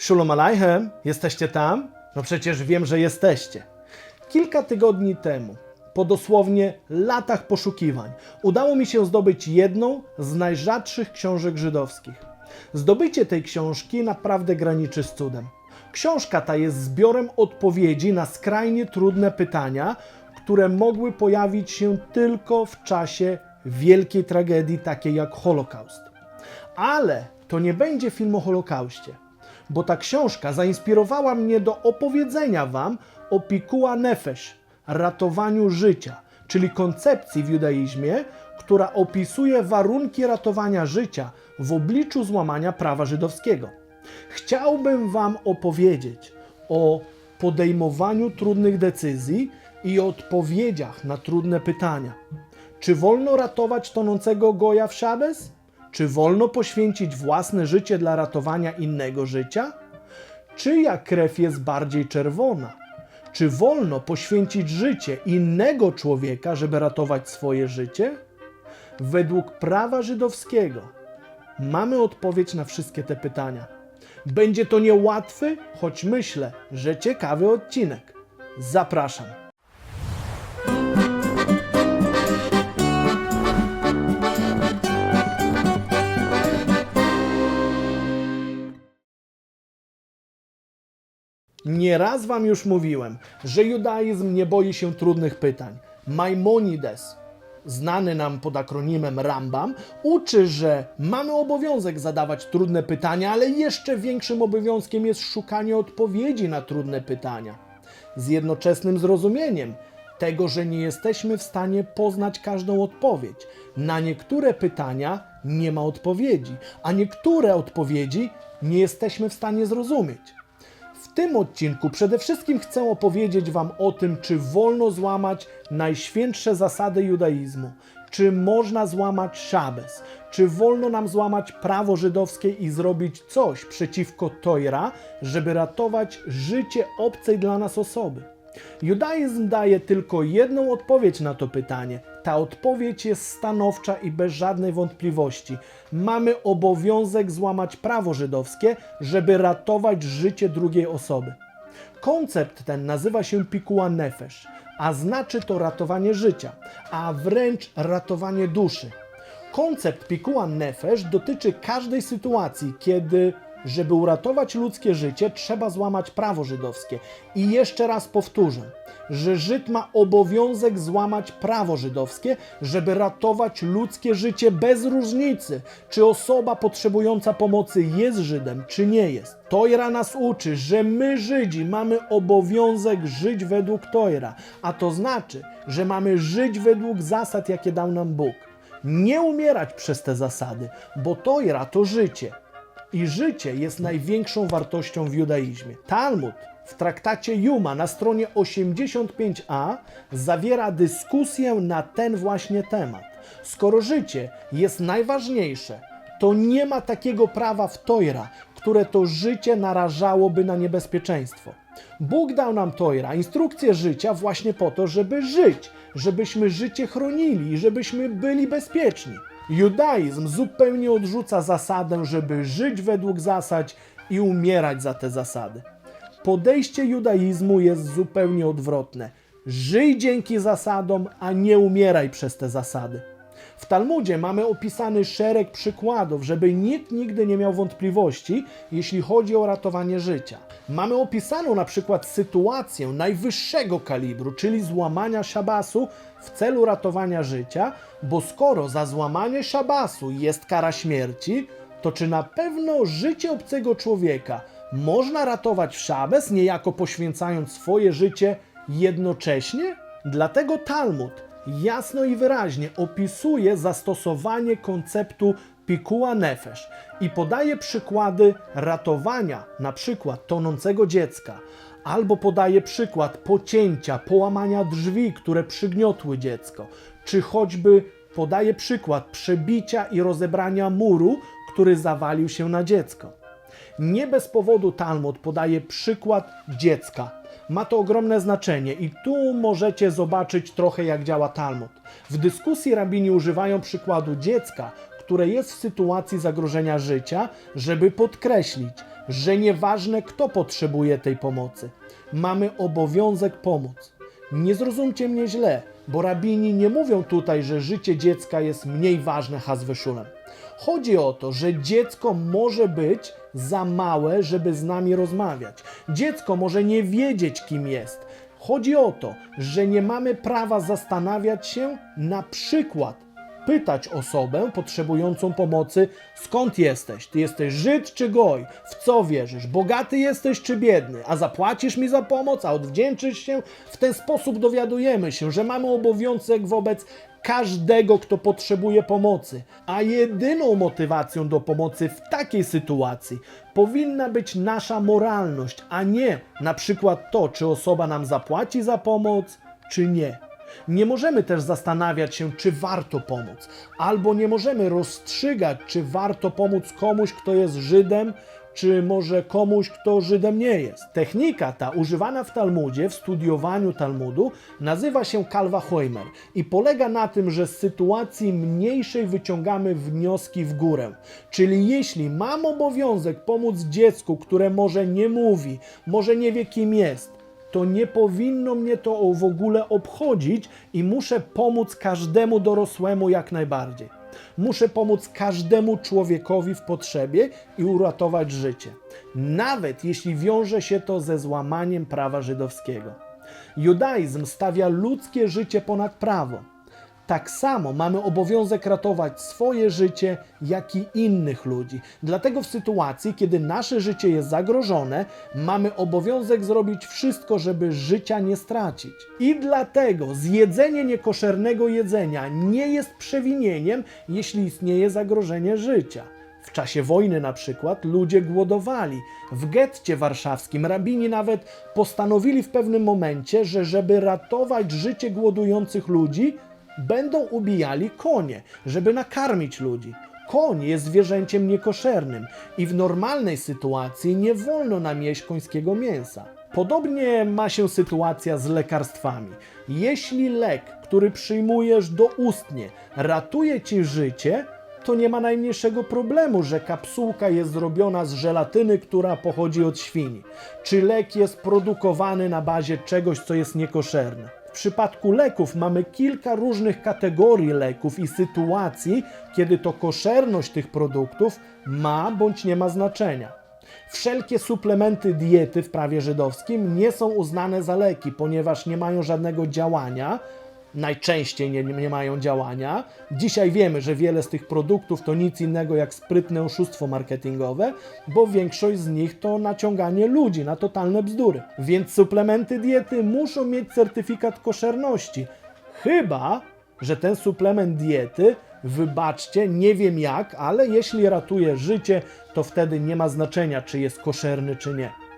Shalom Aleichem, jesteście tam? No przecież wiem, że jesteście. Kilka tygodni temu, po dosłownie latach poszukiwań, udało mi się zdobyć jedną z najrzadszych książek żydowskich. Zdobycie tej książki naprawdę graniczy z cudem. Książka ta jest zbiorem odpowiedzi na skrajnie trudne pytania, które mogły pojawić się tylko w czasie wielkiej tragedii, takiej jak Holokaust. Ale to nie będzie film o Holokauście, bo ta książka zainspirowała mnie do opowiedzenia Wam o pikuła nefesh, ratowaniu życia, czyli koncepcji w judaizmie, która opisuje warunki ratowania życia w obliczu złamania prawa żydowskiego. Chciałbym Wam opowiedzieć o podejmowaniu trudnych decyzji i odpowiedziach na trudne pytania. Czy wolno ratować tonącego goja w szabes? Czy wolno poświęcić własne życie dla ratowania innego życia? Czyja krew jest bardziej czerwona? Czy wolno poświęcić życie innego człowieka, żeby ratować swoje życie? Według prawa żydowskiego mamy odpowiedź na wszystkie te pytania. Będzie to niełatwy, choć myślę, że ciekawy odcinek. Zapraszam. Nieraz wam już mówiłem, że judaizm nie boi się trudnych pytań. Maimonides, znany nam pod akronimem Rambam, uczy, że mamy obowiązek zadawać trudne pytania, ale jeszcze większym obowiązkiem jest szukanie odpowiedzi na trudne pytania. Z jednoczesnym zrozumieniem tego, że nie jesteśmy w stanie poznać każdą odpowiedź. Na niektóre pytania nie ma odpowiedzi, a niektóre odpowiedzi nie jesteśmy w stanie zrozumieć. W tym odcinku przede wszystkim chcę opowiedzieć Wam o tym, czy wolno złamać najświętsze zasady judaizmu, czy można złamać szabes, czy wolno nam złamać prawo żydowskie i zrobić coś przeciwko Tojra, żeby ratować życie obcej dla nas osoby. Judaizm daje tylko jedną odpowiedź na to pytanie. Ta odpowiedź jest stanowcza i bez żadnej wątpliwości. Mamy obowiązek złamać prawo żydowskie, żeby ratować życie drugiej osoby. Koncept ten nazywa się pikuła nefesh, a znaczy to ratowanie życia, a wręcz ratowanie duszy. Koncept pikuła nefesh dotyczy każdej sytuacji, kiedy żeby uratować ludzkie życie, trzeba złamać prawo żydowskie. I jeszcze raz powtórzę, że Żyd ma obowiązek złamać prawo żydowskie, żeby ratować ludzkie życie bez różnicy, czy osoba potrzebująca pomocy jest Żydem, czy nie jest. Tojra nas uczy, że my Żydzi mamy obowiązek żyć według Tojra, a to znaczy, że mamy żyć według zasad, jakie dał nam Bóg. Nie umierać przez te zasady, bo Tojra to życie. I życie jest największą wartością w judaizmie. Talmud w traktacie Juma na stronie 85a zawiera dyskusję na ten właśnie temat. Skoro życie jest najważniejsze, to nie ma takiego prawa w Tojra, które to życie narażałoby na niebezpieczeństwo. Bóg dał nam Tojra, instrukcję życia właśnie po to, żeby żyć, żebyśmy życie chronili i żebyśmy byli bezpieczni. Judaizm zupełnie odrzuca zasadę, żeby żyć według zasad i umierać za te zasady. Podejście judaizmu jest zupełnie odwrotne. Żyj dzięki zasadom, a nie umieraj przez te zasady. W Talmudzie mamy opisany szereg przykładów, żeby nikt nigdy nie miał wątpliwości, jeśli chodzi o ratowanie życia. Mamy opisaną na przykład sytuację najwyższego kalibru, czyli złamania szabasu w celu ratowania życia, bo skoro za złamanie szabasu jest kara śmierci, to czy na pewno życie obcego człowieka można ratować w szabes, niejako poświęcając swoje życie jednocześnie? Dlatego Talmud jasno i wyraźnie opisuje zastosowanie konceptu pikuła nefesh i podaje przykłady ratowania, na przykład tonącego dziecka, albo podaje przykład pocięcia, połamania drzwi, które przygniotły dziecko, czy choćby podaje przykład przebicia i rozebrania muru, który zawalił się na dziecko. Nie bez powodu Talmud podaje przykład dziecka. Ma to ogromne znaczenie i tu możecie zobaczyć trochę jak działa Talmud. W dyskusji rabini używają przykładu dziecka, które jest w sytuacji zagrożenia życia, żeby podkreślić, że nieważne kto potrzebuje tej pomocy, mamy obowiązek pomóc. Nie zrozumcie mnie źle, bo rabini nie mówią tutaj, że życie dziecka jest mniej ważne hazweszulem. Chodzi o to, że dziecko może być za małe, żeby z nami rozmawiać. Dziecko może nie wiedzieć, kim jest. Chodzi o to, że nie mamy prawa zastanawiać się, na przykład pytać osobę potrzebującą pomocy, skąd jesteś? Ty jesteś Żyd czy Goj? W co wierzysz? Bogaty jesteś czy biedny? A zapłacisz mi za pomoc? A odwdzięczysz się? W ten sposób dowiadujemy się, że mamy obowiązek wobec każdego, kto potrzebuje pomocy, a jedyną motywacją do pomocy w takiej sytuacji powinna być nasza moralność, a nie na przykład to, czy osoba nam zapłaci za pomoc, czy nie. Nie możemy też zastanawiać się, czy warto pomóc, albo nie możemy rozstrzygać, czy warto pomóc komuś, kto jest Żydem, czy może komuś, kto Żydem nie jest. Technika ta używana w Talmudzie, w studiowaniu Talmudu, nazywa się kalwa Hoimer i polega na tym, że z sytuacji mniejszej wyciągamy wnioski w górę. Czyli jeśli mam obowiązek pomóc dziecku, które może nie mówi, może nie wie kim jest, to nie powinno mnie to w ogóle obchodzić i muszę pomóc każdemu dorosłemu jak najbardziej. Muszę pomóc każdemu człowiekowi w potrzebie i uratować życie, nawet jeśli wiąże się to ze złamaniem prawa żydowskiego. Judaizm stawia ludzkie życie ponad prawo. Tak samo mamy obowiązek ratować swoje życie, jak i innych ludzi. Dlatego w sytuacji, kiedy nasze życie jest zagrożone, mamy obowiązek zrobić wszystko, żeby życia nie stracić. I dlatego zjedzenie niekoszernego jedzenia nie jest przewinieniem, jeśli istnieje zagrożenie życia. W czasie wojny na przykład ludzie głodowali. W getcie warszawskim rabini nawet postanowili w pewnym momencie, że żeby ratować życie głodujących ludzi, będą ubijali konie, żeby nakarmić ludzi. Koń jest zwierzęciem niekoszernym i w normalnej sytuacji nie wolno nam jeść końskiego mięsa. Podobnie ma się sytuacja z lekarstwami. Jeśli lek, który przyjmujesz doustnie, ratuje ci życie, to nie ma najmniejszego problemu, że kapsułka jest zrobiona z żelatyny, która pochodzi od świni. Czy lek jest produkowany na bazie czegoś, co jest niekoszerne. W przypadku leków mamy kilka różnych kategorii leków i sytuacji, kiedy to koszerność tych produktów ma bądź nie ma znaczenia. Wszelkie suplementy diety w prawie żydowskim nie są uznane za leki, ponieważ nie mają żadnego działania, najczęściej nie, nie mają działania. Dzisiaj wiemy, że wiele z tych produktów to nic innego jak sprytne oszustwo marketingowe, bo większość z nich to naciąganie ludzi na totalne bzdury. Więc suplementy diety muszą mieć certyfikat koszerności. Chyba, że ten suplement diety, wybaczcie, nie wiem jak, ale jeśli ratuje życie, to wtedy nie ma znaczenia, czy jest koszerny, czy nie.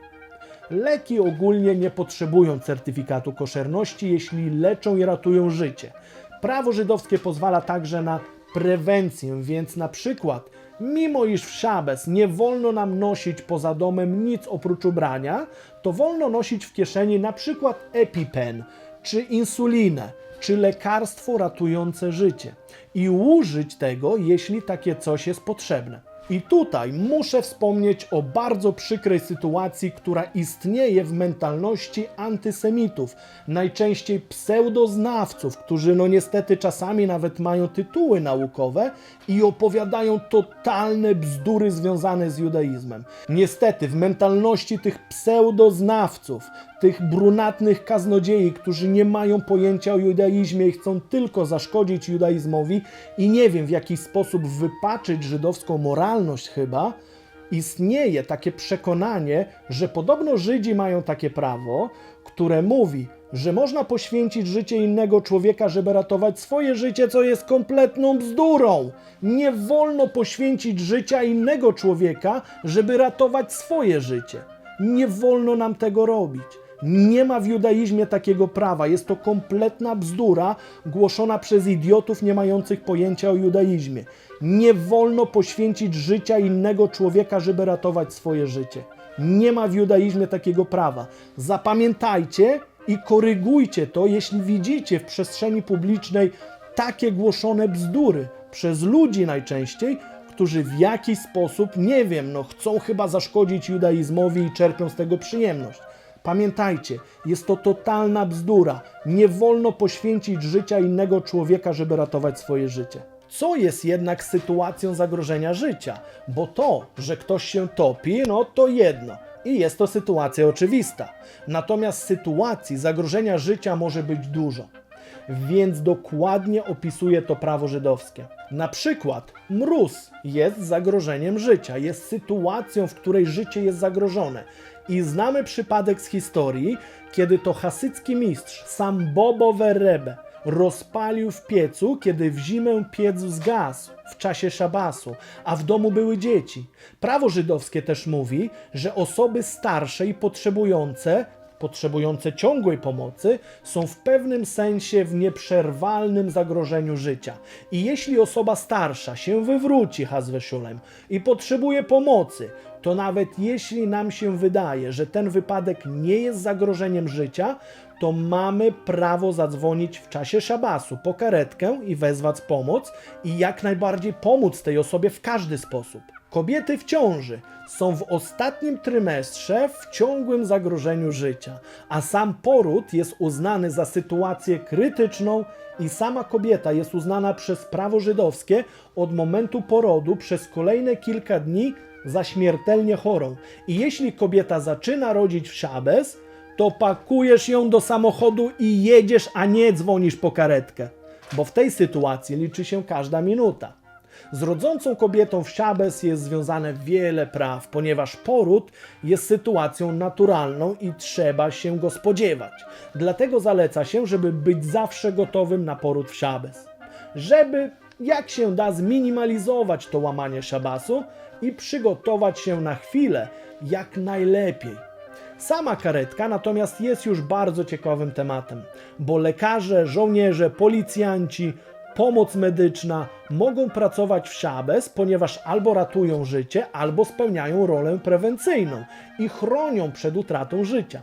Leki ogólnie nie potrzebują certyfikatu koszerności, jeśli leczą i ratują życie. Prawo żydowskie pozwala także na prewencję, więc na przykład, mimo iż w szabes nie wolno nam nosić poza domem nic oprócz ubrania, to wolno nosić w kieszeni na przykład EpiPen, czy insulinę, czy lekarstwo ratujące życie i użyć tego, jeśli takie coś jest potrzebne. I tutaj muszę wspomnieć o bardzo przykrej sytuacji, która istnieje w mentalności antysemitów, najczęściej pseudoznawców, którzy no niestety czasami nawet mają tytuły naukowe i opowiadają totalne bzdury związane z judaizmem. Niestety w mentalności tych pseudoznawców, tych brunatnych kaznodziei, którzy nie mają pojęcia o judaizmie i chcą tylko zaszkodzić judaizmowi i nie wiem w jaki sposób wypaczyć żydowską moralność chyba, istnieje takie przekonanie, że podobno Żydzi mają takie prawo, które mówi, że można poświęcić życie innego człowieka, żeby ratować swoje życie, co jest kompletną bzdurą. Nie wolno poświęcić życia innego człowieka, żeby ratować swoje życie. Nie wolno nam tego robić. Nie ma w judaizmie takiego prawa. Jest to kompletna bzdura głoszona przez idiotów nie mających pojęcia o judaizmie. Nie wolno poświęcić życia innego człowieka, żeby ratować swoje życie. Nie ma w judaizmie takiego prawa. Zapamiętajcie i korygujcie to, jeśli widzicie w przestrzeni publicznej takie głoszone bzdury przez ludzi najczęściej, którzy w jakiś sposób, nie wiem, no chcą chyba zaszkodzić judaizmowi i czerpią z tego przyjemność. Pamiętajcie, jest to totalna bzdura. Nie wolno poświęcić życia innego człowieka, żeby ratować swoje życie. Co jest jednak sytuacją zagrożenia życia? Bo to, że ktoś się topi, no to jedno. I jest to sytuacja oczywista. Natomiast sytuacji zagrożenia życia może być dużo. Więc dokładnie opisuje to prawo żydowskie. Na przykład mróz jest zagrożeniem życia, jest sytuacją, w której życie jest zagrożone. I znamy przypadek z historii, kiedy to hasycki mistrz, sam Bobo Verrebe, rozpalił w piecu, kiedy w zimę piec zgasł w czasie szabasu, a w domu były dzieci. Prawo żydowskie też mówi, że osoby starsze i potrzebujące potrzebujące ciągłej pomocy są w pewnym sensie w nieprzerwalnym zagrożeniu życia. I jeśli osoba starsza się wywróci Hazweszulem i potrzebuje pomocy, to nawet jeśli nam się wydaje, że ten wypadek nie jest zagrożeniem życia, to mamy prawo zadzwonić w czasie szabasu po karetkę i wezwać pomoc i jak najbardziej pomóc tej osobie w każdy sposób. Kobiety w ciąży są w ostatnim trymestrze w ciągłym zagrożeniu życia, a sam poród jest uznany za sytuację krytyczną i sama kobieta jest uznana przez prawo żydowskie od momentu porodu przez kolejne kilka dni za śmiertelnie chorą. I jeśli kobieta zaczyna rodzić w szabes, to pakujesz ją do samochodu i jedziesz, a nie dzwonisz po karetkę, bo w tej sytuacji liczy się każda minuta. Z rodzącą kobietą w Szabes jest związane wiele praw, ponieważ poród jest sytuacją naturalną i trzeba się go spodziewać. Dlatego zaleca się, żeby być zawsze gotowym na poród w Szabes. Żeby jak się da zminimalizować to łamanie szabasu i przygotować się na chwilę jak najlepiej. Sama karetka natomiast jest już bardzo ciekawym tematem, bo lekarze, żołnierze, policjanci, pomoc medyczna mogą pracować w szabes, ponieważ albo ratują życie, albo spełniają rolę prewencyjną i chronią przed utratą życia.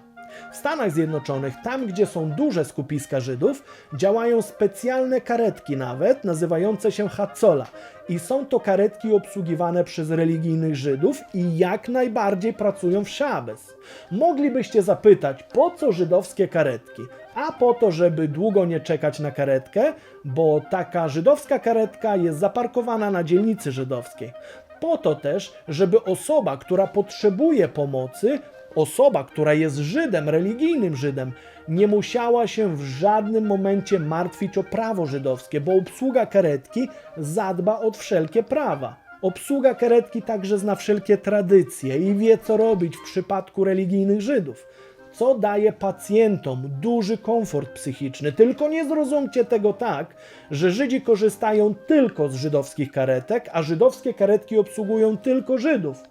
W Stanach Zjednoczonych, tam gdzie są duże skupiska Żydów, działają specjalne karetki nawet, nazywające się Hatzola. I są to karetki obsługiwane przez religijnych Żydów i jak najbardziej pracują w Szabes. Moglibyście zapytać, po co żydowskie karetki? A po to, żeby długo nie czekać na karetkę, bo taka żydowska karetka jest zaparkowana na dzielnicy żydowskiej. Po to też, żeby osoba, która potrzebuje pomocy, osoba, która jest Żydem, religijnym Żydem, nie musiała się w żadnym momencie martwić o prawo żydowskie, bo obsługa karetki zadba o wszelkie prawa. Obsługa karetki także zna wszelkie tradycje i wie, co robić w przypadku religijnych Żydów, co daje pacjentom duży komfort psychiczny. Tylko nie zrozumcie tego tak, że Żydzi korzystają tylko z żydowskich karetek, a żydowskie karetki obsługują tylko Żydów.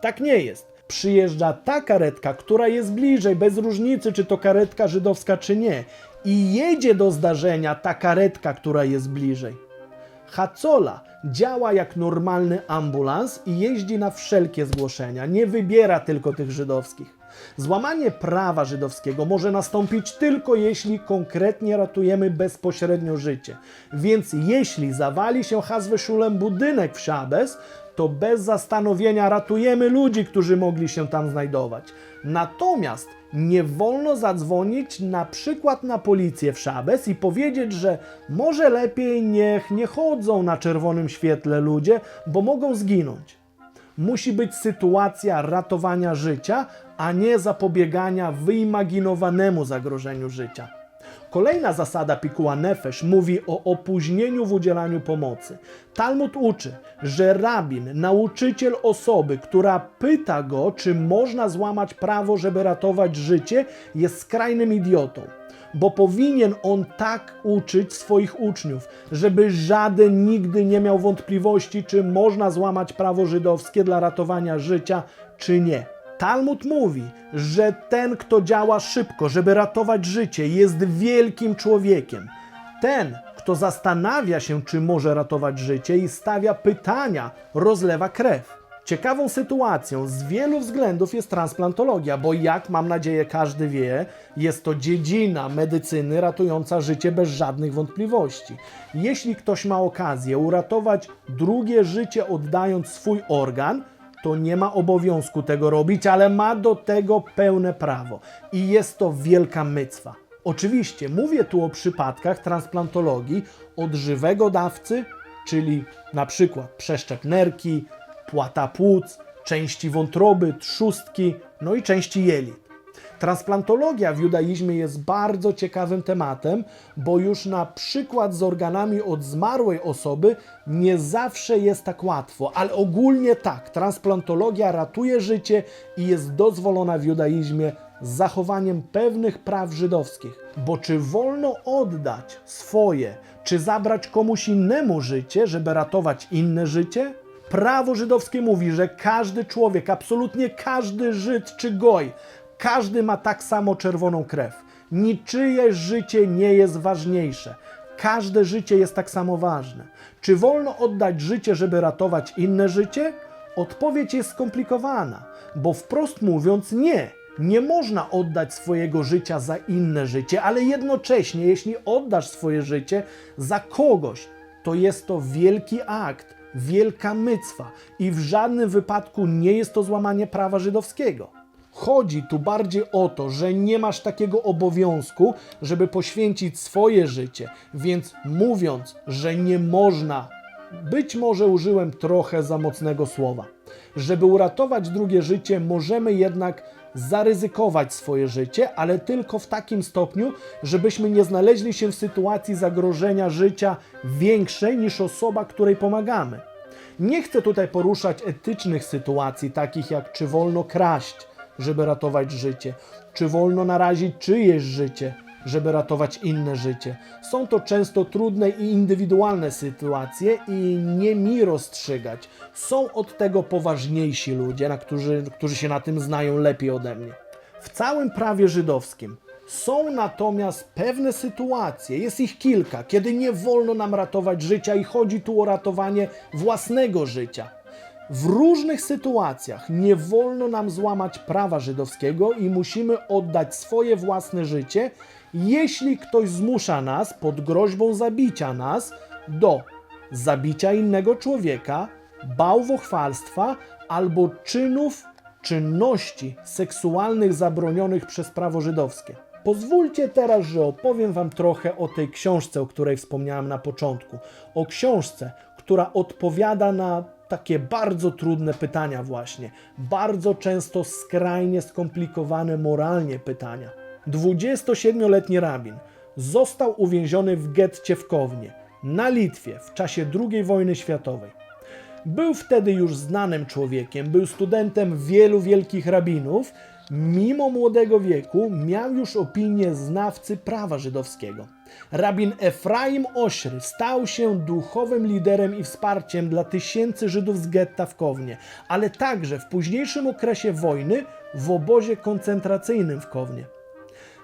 Tak nie jest przyjeżdża ta karetka, która jest bliżej, bez różnicy, czy to karetka żydowska, czy nie, i jedzie do zdarzenia ta karetka, która jest bliżej. Hacola działa jak normalny ambulans i jeździ na wszelkie zgłoszenia, nie wybiera tylko tych żydowskich. Złamanie prawa żydowskiego może nastąpić tylko jeśli konkretnie ratujemy bezpośrednio życie. Więc jeśli zawali się Hazweszulem budynek w Szabes, to bez zastanowienia ratujemy ludzi, którzy mogli się tam znajdować. Natomiast nie wolno zadzwonić na przykład na policję w Szabes i powiedzieć, że może lepiej niech nie chodzą na czerwonym świetle ludzie, bo mogą zginąć. Musi być sytuacja ratowania życia, a nie zapobiegania wyimaginowanemu zagrożeniu życia. Kolejna zasada Pikuła Nefesh mówi o opóźnieniu w udzielaniu pomocy. Talmud uczy, że rabin, nauczyciel osoby, która pyta go, czy można złamać prawo, żeby ratować życie, jest skrajnym idiotą. Bo powinien on tak uczyć swoich uczniów, żeby żaden nigdy nie miał wątpliwości, czy można złamać prawo żydowskie dla ratowania życia, czy nie. Talmud mówi, że ten, kto działa szybko, żeby ratować życie, jest wielkim człowiekiem. Ten, kto zastanawia się, czy może ratować życie i stawia pytania, rozlewa krew. Ciekawą sytuacją z wielu względów jest transplantologia, bo jak mam nadzieję każdy wie, jest to dziedzina medycyny ratująca życie bez żadnych wątpliwości. Jeśli ktoś ma okazję uratować drugie życie oddając swój organ, to nie ma obowiązku tego robić, ale ma do tego pełne prawo. I jest to wielka mycwa. Oczywiście mówię tu o przypadkach transplantologii od żywego dawcy, czyli na przykład przeszczep nerki, płata płuc, części wątroby, trzustki, no i części jelit. Transplantologia w judaizmie jest bardzo ciekawym tematem, bo już na przykład z organami od zmarłej osoby nie zawsze jest tak łatwo, ale ogólnie tak. Transplantologia ratuje życie i jest dozwolona w judaizmie z zachowaniem pewnych praw żydowskich. Bo czy wolno oddać swoje, czy zabrać komuś innemu życie, żeby ratować inne życie? Prawo żydowskie mówi, że każdy człowiek, absolutnie każdy Żyd czy Goj, każdy ma tak samo czerwoną krew. Niczyje życie nie jest ważniejsze. Każde życie jest tak samo ważne. Czy wolno oddać życie, żeby ratować inne życie? Odpowiedź jest skomplikowana, bo wprost mówiąc nie. Nie można oddać swojego życia za inne życie, ale jednocześnie, jeśli oddasz swoje życie za kogoś, to jest to wielki akt, wielka mycwa i w żadnym wypadku nie jest to złamanie prawa żydowskiego. Chodzi tu bardziej o to, że nie masz takiego obowiązku, żeby poświęcić swoje życie, więc mówiąc, że nie można, być może użyłem trochę za mocnego słowa. Żeby uratować drugie życie, możemy jednak zaryzykować swoje życie, ale tylko w takim stopniu, żebyśmy nie znaleźli się w sytuacji zagrożenia życia większej niż osoba, której pomagamy. Nie chcę tutaj poruszać etycznych sytuacji, takich jak czy wolno kraść, żeby ratować życie, czy wolno narazić czyjeś życie, żeby ratować inne życie. Są to często trudne i indywidualne sytuacje i nie mi rozstrzygać. Są od tego poważniejsi ludzie, na którzy, którzy się na tym znają lepiej ode mnie. W całym prawie żydowskim są natomiast pewne sytuacje, jest ich kilka, kiedy nie wolno nam ratować życia i chodzi tu o ratowanie własnego życia. W różnych sytuacjach nie wolno nam złamać prawa żydowskiego i musimy oddać swoje własne życie, jeśli ktoś zmusza nas pod groźbą zabicia nas do zabicia innego człowieka, bałwochwalstwa albo czynów, czynności seksualnych zabronionych przez prawo żydowskie. Pozwólcie teraz, że opowiem Wam trochę o tej książce, o której wspomniałem na początku. O książce, która odpowiada na takie bardzo trudne pytania, właśnie. Bardzo często skrajnie skomplikowane moralnie pytania. 27-letni rabin został uwięziony w getcie w Kownie, na Litwie, w czasie II wojny światowej. Był wtedy już znanym człowiekiem, był studentem wielu wielkich rabinów. Mimo młodego wieku miał już opinię znawcy prawa żydowskiego. Rabin Efraim Ośry stał się duchowym liderem i wsparciem dla tysięcy Żydów z getta w Kownie, ale także w późniejszym okresie wojny w obozie koncentracyjnym w Kownie.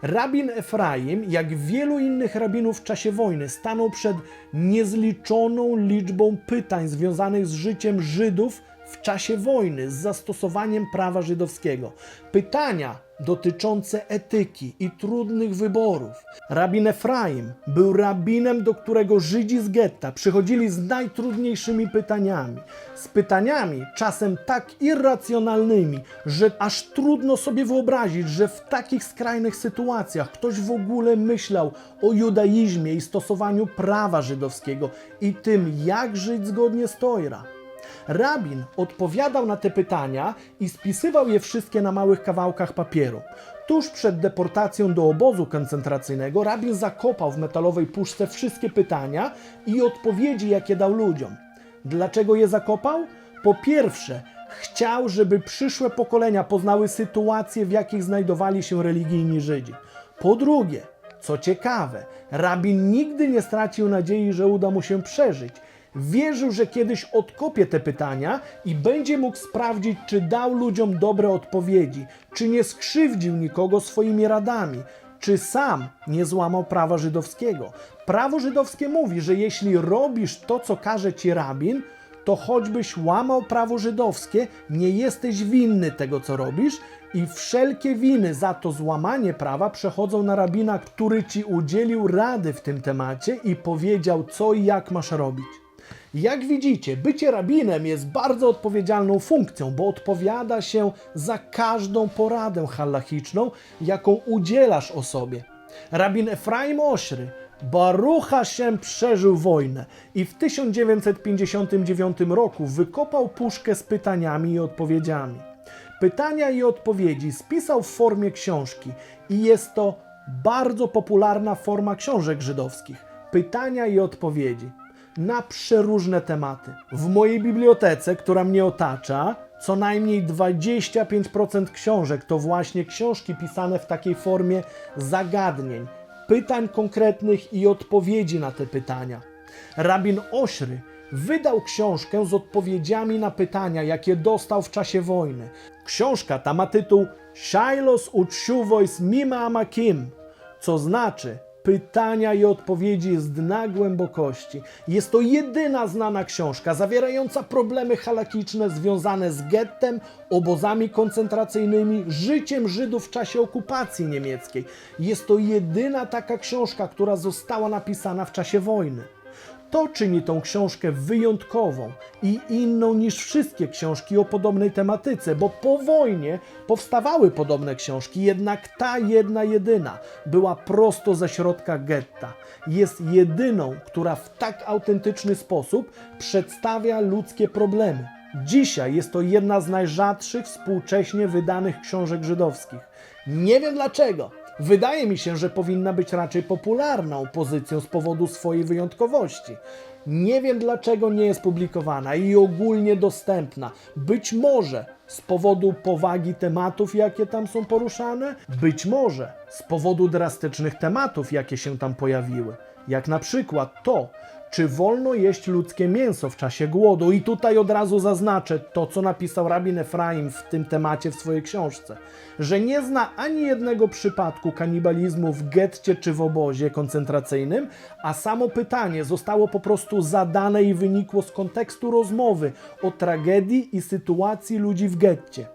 Rabin Efraim, jak wielu innych rabinów w czasie wojny, stanął przed niezliczoną liczbą pytań związanych z życiem Żydów w czasie wojny, z zastosowaniem prawa żydowskiego. Pytania dotyczące etyki i trudnych wyborów. Rabin Efraim był rabinem, do którego Żydzi z getta przychodzili z najtrudniejszymi pytaniami. Z pytaniami czasem tak irracjonalnymi, że aż trudno sobie wyobrazić, że w takich skrajnych sytuacjach ktoś w ogóle myślał o judaizmie i stosowaniu prawa żydowskiego i tym, jak żyć zgodnie z Tojra. Rabin odpowiadał na te pytania i spisywał je wszystkie na małych kawałkach papieru. Tuż przed deportacją do obozu koncentracyjnego rabin zakopał w metalowej puszce wszystkie pytania i odpowiedzi, jakie dał ludziom. Dlaczego je zakopał? Po pierwsze, chciał, żeby przyszłe pokolenia poznały sytuacje, w jakich znajdowali się religijni Żydzi. Po drugie, co ciekawe, rabin nigdy nie stracił nadziei, że uda mu się przeżyć. Wierzył, że kiedyś odkopie te pytania i będzie mógł sprawdzić, czy dał ludziom dobre odpowiedzi, czy nie skrzywdził nikogo swoimi radami, czy sam nie złamał prawa żydowskiego. Prawo żydowskie mówi, że jeśli robisz to, co każe ci rabin, to choćbyś łamał prawo żydowskie, nie jesteś winny tego, co robisz, i wszelkie winy za to złamanie prawa przechodzą na rabina, który ci udzielił rady w tym temacie i powiedział, co i jak masz robić. Jak widzicie, bycie rabinem jest bardzo odpowiedzialną funkcją, bo odpowiada się za każdą poradę halachiczną, jaką udzielasz osobie. Rabin Efraim Ośry, Baruch Hashem przeżył wojnę i w 1959 roku wykopał puszkę z pytaniami i odpowiedziami. Pytania i odpowiedzi spisał w formie książki i jest to bardzo popularna forma książek żydowskich. Pytania i odpowiedzi na przeróżne tematy. W mojej bibliotece, która mnie otacza, co najmniej 25% książek to właśnie książki pisane w takiej formie zagadnień, pytań konkretnych i odpowiedzi na te pytania. Rabin Ośry wydał książkę z odpowiedziami na pytania, jakie dostał w czasie wojny. Książka ta ma tytuł Shailos Utshuvois Mima Amakim, co znaczy pytania i odpowiedzi z dna głębokości. Jest to jedyna znana książka zawierająca problemy halakiczne związane z gettem, obozami koncentracyjnymi, życiem Żydów w czasie okupacji niemieckiej. Jest to jedyna taka książka, która została napisana w czasie wojny. To czyni tą książkę wyjątkową i inną niż wszystkie książki o podobnej tematyce, bo po wojnie powstawały podobne książki, jednak ta jedna jedyna była prosto ze środka getta. Jest jedyną, która w tak autentyczny sposób przedstawia ludzkie problemy. Dzisiaj jest to jedna z najrzadszych współcześnie wydanych książek żydowskich. Nie wiem dlaczego. Wydaje mi się, że powinna być raczej popularną pozycją z powodu swojej wyjątkowości. Nie wiem dlaczego nie jest publikowana i ogólnie dostępna. Być może z powodu powagi tematów, jakie tam są poruszane, być może z powodu drastycznych tematów, jakie się tam pojawiły. Jak na przykład to, czy wolno jeść ludzkie mięso w czasie głodu. I tutaj od razu zaznaczę to, co napisał rabin Efraim w tym temacie w swojej książce, że nie zna ani jednego przypadku kanibalizmu w getcie czy w obozie koncentracyjnym, a samo pytanie zostało po prostu zadane i wynikło z kontekstu rozmowy o tragedii i sytuacji ludzi w getcie.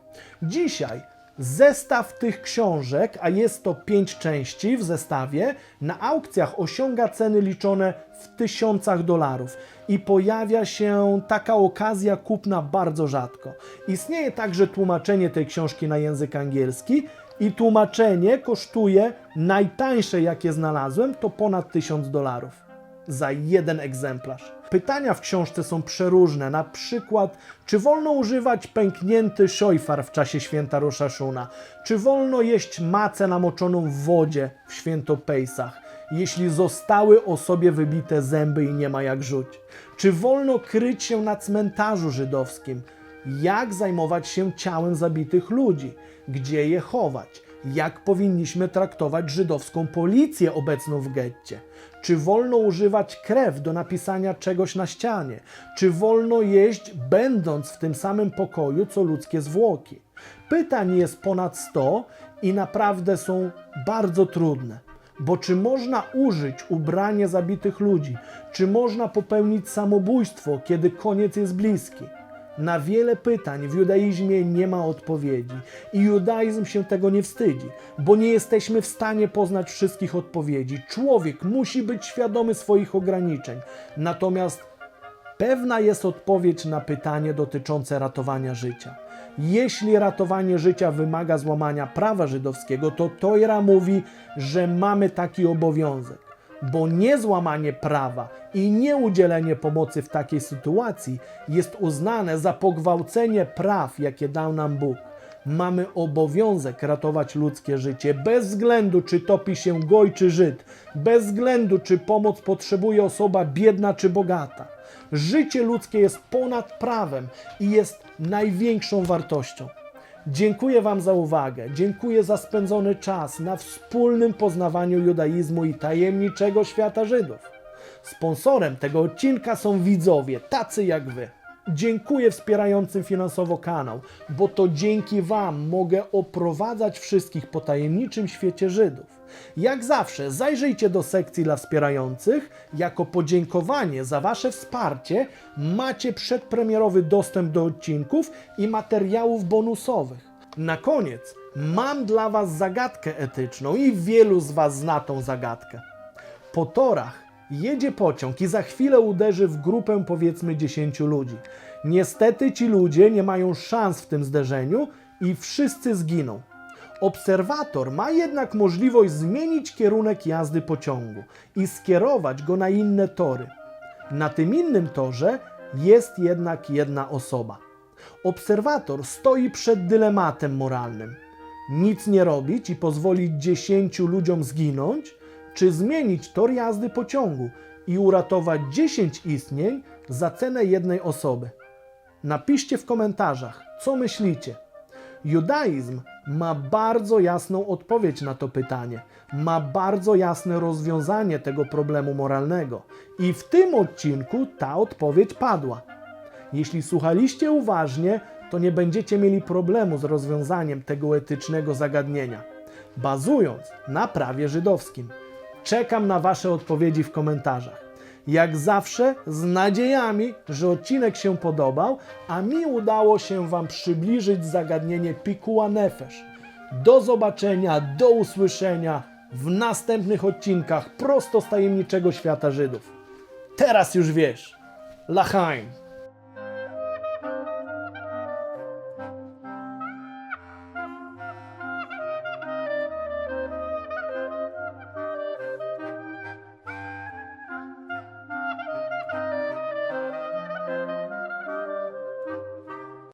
Dzisiaj Zestaw tych książek, a jest to pięć części w zestawie, na aukcjach osiąga ceny liczone w tysiącach dolarów i pojawia się taka okazja kupna bardzo rzadko. Istnieje także tłumaczenie tej książki na język angielski i tłumaczenie kosztuje najtańsze, jakie znalazłem, to ponad 1000 dolarów za jeden egzemplarz. Pytania w książce są przeróżne, na przykład, czy wolno używać pęknięty szojfar w czasie święta Roszaszuna? Czy wolno jeść macę namoczoną w wodzie w święto Pejsach, jeśli zostały osobie wybite zęby i nie ma jak rzuć? Czy wolno kryć się na cmentarzu żydowskim? Jak zajmować się ciałem zabitych ludzi? Gdzie je chować? Jak powinniśmy traktować żydowską policję obecną w getcie. Czy wolno używać krew do napisania czegoś na ścianie? Czy wolno jeść, będąc w tym samym pokoju, co ludzkie zwłoki? Pytań jest ponad 100 i naprawdę są bardzo trudne. Bo czy można użyć ubrania zabitych ludzi? Czy można popełnić samobójstwo, kiedy koniec jest bliski? Na wiele pytań w judaizmie nie ma odpowiedzi i judaizm się tego nie wstydzi, bo nie jesteśmy w stanie poznać wszystkich odpowiedzi. Człowiek musi być świadomy swoich ograniczeń. Natomiast pewna jest odpowiedź na pytanie dotyczące ratowania życia. Jeśli ratowanie życia wymaga złamania prawa żydowskiego, to Tojra mówi, że mamy taki obowiązek bo niezłamanie prawa i nieudzielenie pomocy w takiej sytuacji jest uznane za pogwałcenie praw, jakie dał nam Bóg. Mamy obowiązek ratować ludzkie życie, bez względu czy topi się goj czy Żyd, bez względu czy pomoc potrzebuje osoba biedna czy bogata. Życie ludzkie jest ponad prawem i jest największą wartością. Dziękuję Wam za uwagę. Dziękuję za spędzony czas na wspólnym poznawaniu judaizmu i tajemniczego świata Żydów. Sponsorem tego odcinka są widzowie, tacy jak Wy. Dziękuję wspierającym finansowo kanał, bo to dzięki Wam mogę oprowadzać wszystkich po tajemniczym świecie Żydów. Jak zawsze, zajrzyjcie do sekcji dla wspierających. Jako podziękowanie za Wasze wsparcie macie przedpremierowy dostęp do odcinków i materiałów bonusowych. Na koniec mam dla Was zagadkę etyczną i wielu z Was zna tą zagadkę. Po torach jedzie pociąg i za chwilę uderzy w grupę powiedzmy 10 ludzi. Niestety ci ludzie nie mają szans w tym zderzeniu i wszyscy zginą. Obserwator ma jednak możliwość zmienić kierunek jazdy pociągu i skierować go na inne tory. Na tym innym torze jest jednak jedna osoba. Obserwator stoi przed dylematem moralnym. Nic nie robić i pozwolić 10 ludziom zginąć, czy zmienić tor jazdy pociągu i uratować 10 istnień za cenę jednej osoby. Napiszcie w komentarzach, co myślicie. Judaizm ma bardzo jasną odpowiedź na to pytanie, ma bardzo jasne rozwiązanie tego problemu moralnego i w tym odcinku ta odpowiedź padła. Jeśli słuchaliście uważnie, to nie będziecie mieli problemu z rozwiązaniem tego etycznego zagadnienia, bazując na prawie żydowskim. Czekam na Wasze odpowiedzi w komentarzach. Jak zawsze, z nadziejami, że odcinek się podobał, a mi udało się Wam przybliżyć zagadnienie Pikuła Nefesh. Do zobaczenia, do usłyszenia w następnych odcinkach prosto z tajemniczego świata Żydów. Teraz już wiesz. Lachaim.